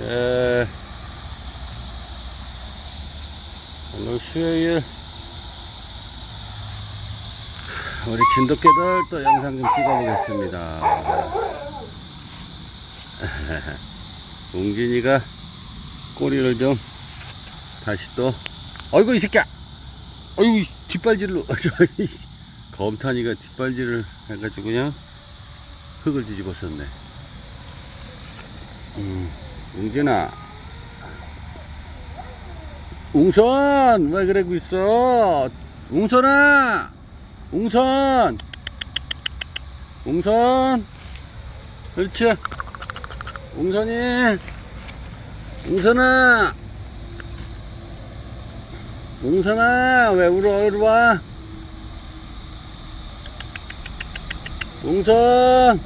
예. 오늘 수요일 우리 진돗개들 또 영상 좀 찍어보겠습니다. 웅진이가 꼬리를 좀 다시 또 어이구 이 새끼야! 어이구 이 뒷발질로. 검탄이가 뒷발질을 해가지고 그냥 흙을 뒤집어 썼네. 음, 웅진아. 웅선 왜 그러고 있어? 웅선아! 웅선! 웅선! 그렇지. 웅선이. 웅선아! 웅선아 왜 울어? 이리 와. 웅선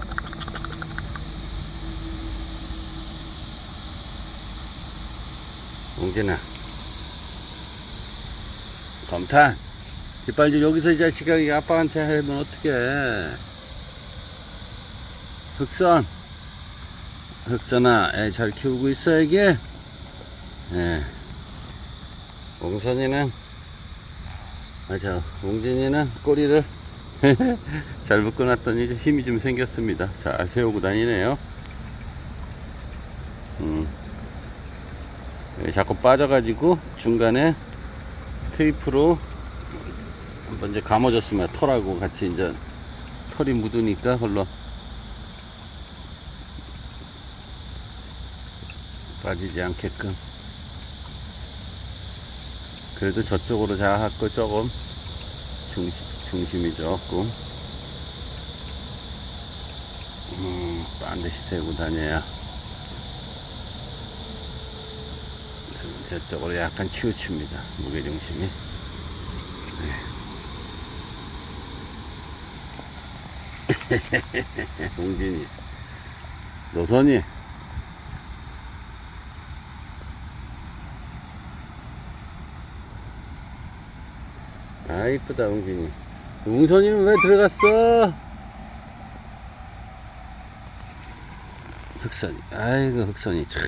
웅진아. 검탄 뒷발질 여기서 이 자식아 이 아빠한테 하면 어떡해? 흑선. 흑선아 애 잘 키우고 있어 이게 예. 웅선이는? 맞아 웅진이는 꼬리를 잘 묶어놨더니 힘이 좀 생겼습니다. 잘 세우고 다니네요 음. 예, 자꾸 빠져가지고 중간에 테이프로 한번 이제 감아줬으면 털하고 같이 이제 털이 묻으니까 홀로 빠지지 않게끔. 그래도 저쪽으로 자꾸 조금 중심, 중심이 조금. 음, 반드시 세우고 다녀야 저쪽으로 약간 치우칩니다. 무게중심이. 웅진이. 노선이. 아 이쁘다 웅진이. 웅선이는 왜 들어갔어? 흑선이. 아이고 흑선이. 참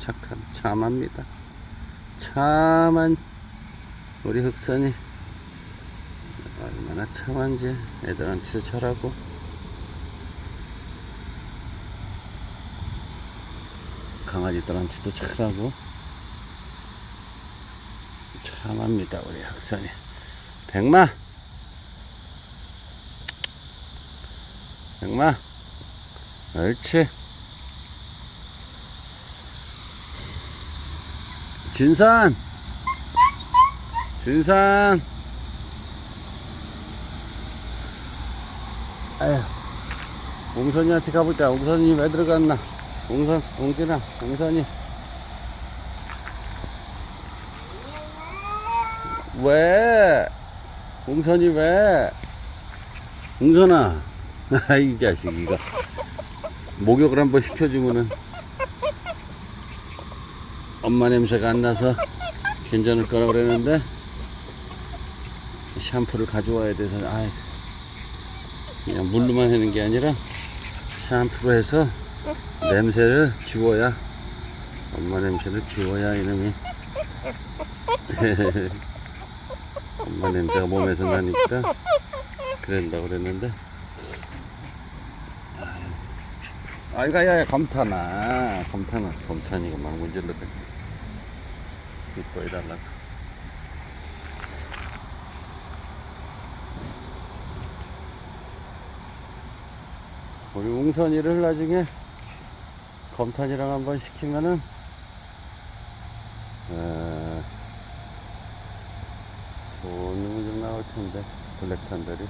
착함 참합니다 참한 우리 흑선이 얼마나 참한지 애들한테도 잘하고. 강아지들한테도 잘하고. 참합니다 우리 흑선이. 백마! 백마! 옳지 진산. 진산. 아휴 웅선이한테 가보자 웅선이 왜 들어갔나? 웅선 웅진아 웅선이. 왜? 웅선이 왜? 웅선아. 아이 자식 이거 목욕을 한번 시켜주면은 엄마 냄새가 안 나서 괜찮을 거라 그랬는데 샴푸를 가져와야 돼서 아 그냥 물로만 하는 게 아니라 샴푸로 해서 냄새를 지워야 엄마 냄새를 지워야 이놈이. 엄마 냄새가 몸에서 나니까 그런다고 그랬는데. 아이가 야야 검탄아 검탄아 검탄이가 막 문질러 이 뻐 해달라고 우리 웅선이를 나중에 검탄이랑 한번 시키면은 에, 좋은 놈이 좀 나올 텐데 블랙탄들이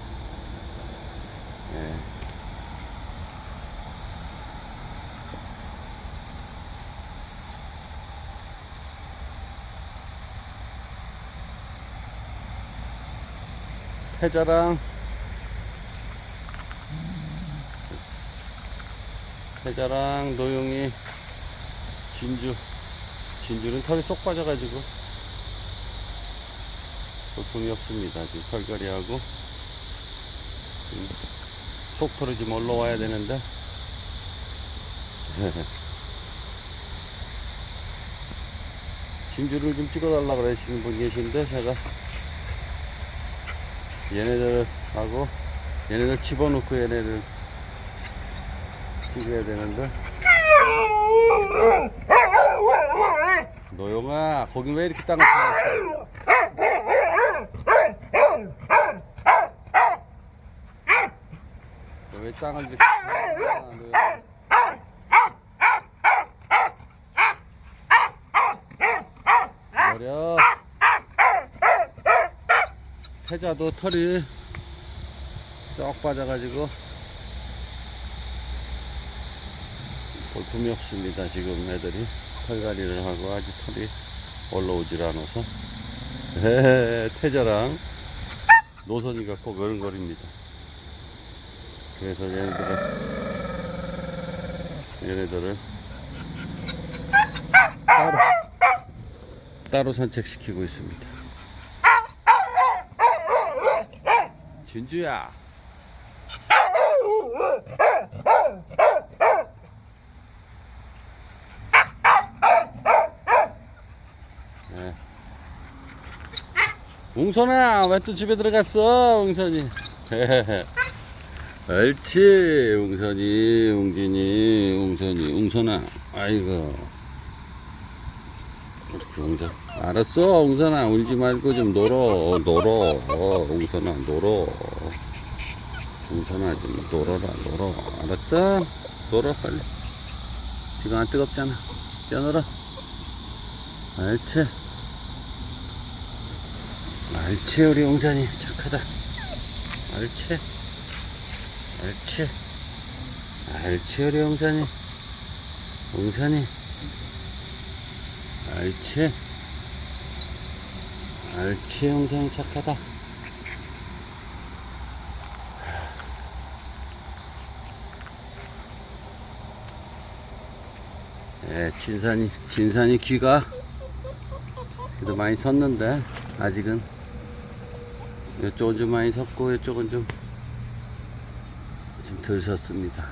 예. 패자랑 패자랑 노용이 진주 진주는 털이 쏙 빠져가지고 볼품이 없습니다. 지금 털결이하고. 지금 속 음, 털이 지금 올라와야 되는데. 진주를 좀 찍어달라 그러시는 분 계신데 제가 얘네들 하고 얘네들 집어넣고 얘네들 찍어야 되는데. 노영아 거기 왜 이렇게 땅을 파놨어 너왜 땅을 이렇게 파놨어 노영아 버려 태자도 털이 쏙 빠져가지고 볼품이 없습니다 지금 애들이. 털갈이를 하고 아직 털이 올라오질 않아서. 에헤, 태자랑 노선이가 꼭 어른거립니다. 그래서 얘네들을 얘네들을 따로 따로 산책시키고 있습니다 진주야. 네. 웅선아 왜 또 집에 들어갔어 웅선이? 옳지 웅선이 웅진이 웅선이 웅선아. 아이고 웅선. 알았어 웅선아. 울지 말고 좀 놀어 놀어 어, 웅선아 놀어 웅선아 좀 놀어라 놀어 알았어? 놀어 빨리. 지금 안 뜨겁잖아. 뛰어놀아. 옳지 옳지 우리 웅선이. 착하다. 옳지 옳지 옳지 우리 웅선이. 웅선이 옳지 옳지 웅선이 착하다. 예, 진산이 진산이 귀가 그래도 많이 섰는데 아직은. 이쪽은 좀 많이 섰고 이쪽은 좀 좀덜 섰습니다.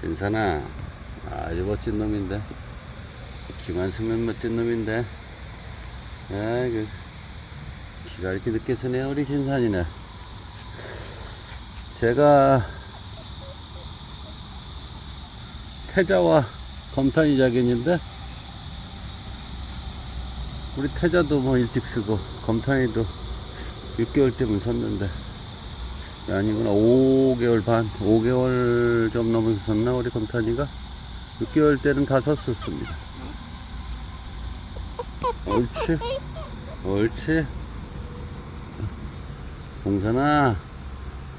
진산아 아주 멋진 놈인데. 쓰면 멋진 놈인데. 아이고 귀가 이렇게 늦게 서네 우리 진산이네. 제가 태자와 검탄이 자견인데 우리 태자도 뭐 일찍 쓰고 검탄이도 6개월 때면 섰는데. 아니구나 5개월 반 5개월 좀 넘어서 섰나 우리 검탄이가 6개월 때는 다 섰었습니다. 옳지. 옳지. 공산아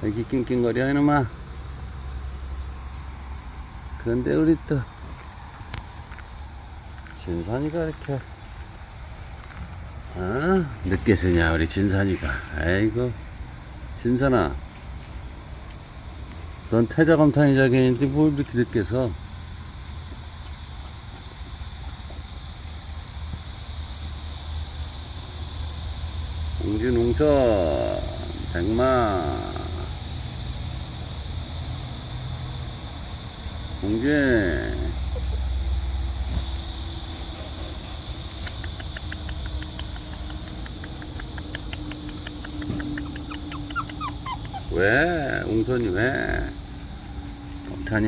여기 낑낑거려 이놈아. 그런데 우리 또 진산이가 이렇게 어? 늦게 쓰냐 우리 진산이가. 아이고. 진산아 넌 태자검탄이 자견인데 뭘 이렇게 늦게 서 웅선 백마 웅진 왜? 웅선이 왜